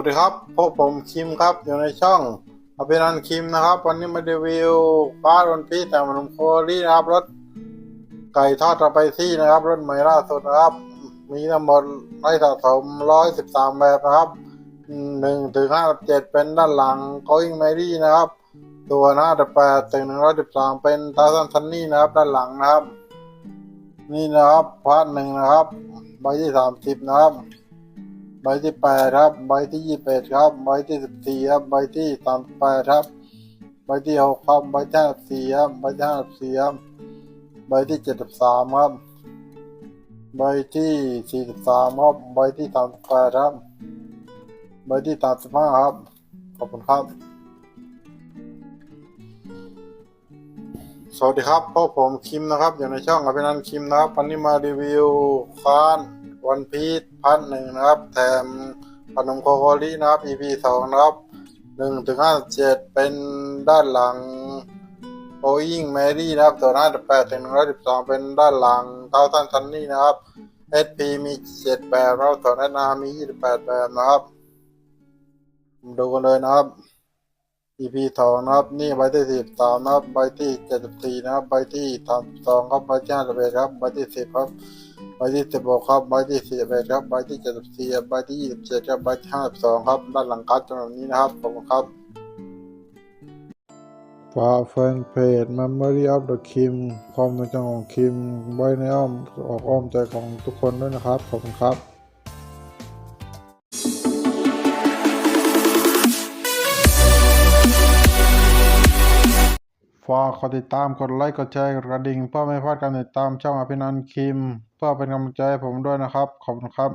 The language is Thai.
วัสดีครับพวกผมคิมครับอยู่ในช่องอภินันคิมนะครับ วันนี้มารีวิวฟ้าดนพีแต่มันโคลี่นะครับรถไก่ทอดสไปซี่นะครับ รถใหม่ล่าสุดนะครับ มีทั้งหมดร้สะสมร้อยสิบสามแบบนะครับหนึ่งถึงห้าเจ็ดเป็นด้านหลัง going Mary นะครับ ตัวหน้าแปดถึงหนึ่งร้อยสิบสองเป็นตาซันซันนี่นะครับ ด้านหลังนะครับ นี่นะครับพาร์ทหนึ่งนะครับใบที่สามสิบนะครับ ใบที่แปดครับ ใบที่ยี่สิบเอ็ดครับ ใบที่สิบสี่ครับ ใบที่สามแปดครับ ใบที่หกครับ ใบที่ห้าสี่ครับ ใบที่ห้าสี่ครับ ใบที่เจ็ดสิบสามครับ ใบที่สี่สิบสามครับ ใบที่สามสิบแปดครับ ใบที่สามสิบห้าครับ ขอบคุณครับ สวัสดีครับพวกผมคิมนะครับ อยู่ในช่องอภินันท์คิมนะครับ วันนี้มารีวิวคาน วันพีชพันหนึ่งนะครับแถมขนมโคโคลีนะครับ EP สองนะครับหนึ่งถึงห้าเจ็ดเป็นด้านหลังโอยิงแมรี่นะครับตัวหน้าแปดถึงหนึ่งร้อยสิบสองเป็นด้านหลังเท้าทันทันนี่นะครับ SP มีเจ็ดแบบแล้วตัวหน้านามียี่สิบแปดแบบนะครับดูกันเลยนะครับ EP สองนะครับ นี่ใบที่สิบสามนะครับใบที่เจ็ดสิบสี่นะครับใบที่สามสองครับใบที่ห้าสิบเอ็ดครับใบที่สิบครับ ใบที่สิบหกครับใบที่สี่สิบเอ็ดครับใบที่เจ็ดสิบสี่ใบที่ยี่สิบเจ็ดครับใบที่ห้าสิบสองครับด้านหลังการ์ดจำนวนนี้นะครับขอบคุณครับฝากแฟนเพจ Memory of the Kim ความในจังของคิม ไว้ในอ้อมออกอ้อมใจของทุกคนด้วยนะครับ ขอบคุณครับ ฝากกดติดตามกดไลค์กดแชร์กดกระดิ่งเพื่อไม่พลาดการติดตามช่องอภินันท์คิม เพื่อเป็นกำลังใจให้ผมด้วยนะครับ ขอบคุณครับ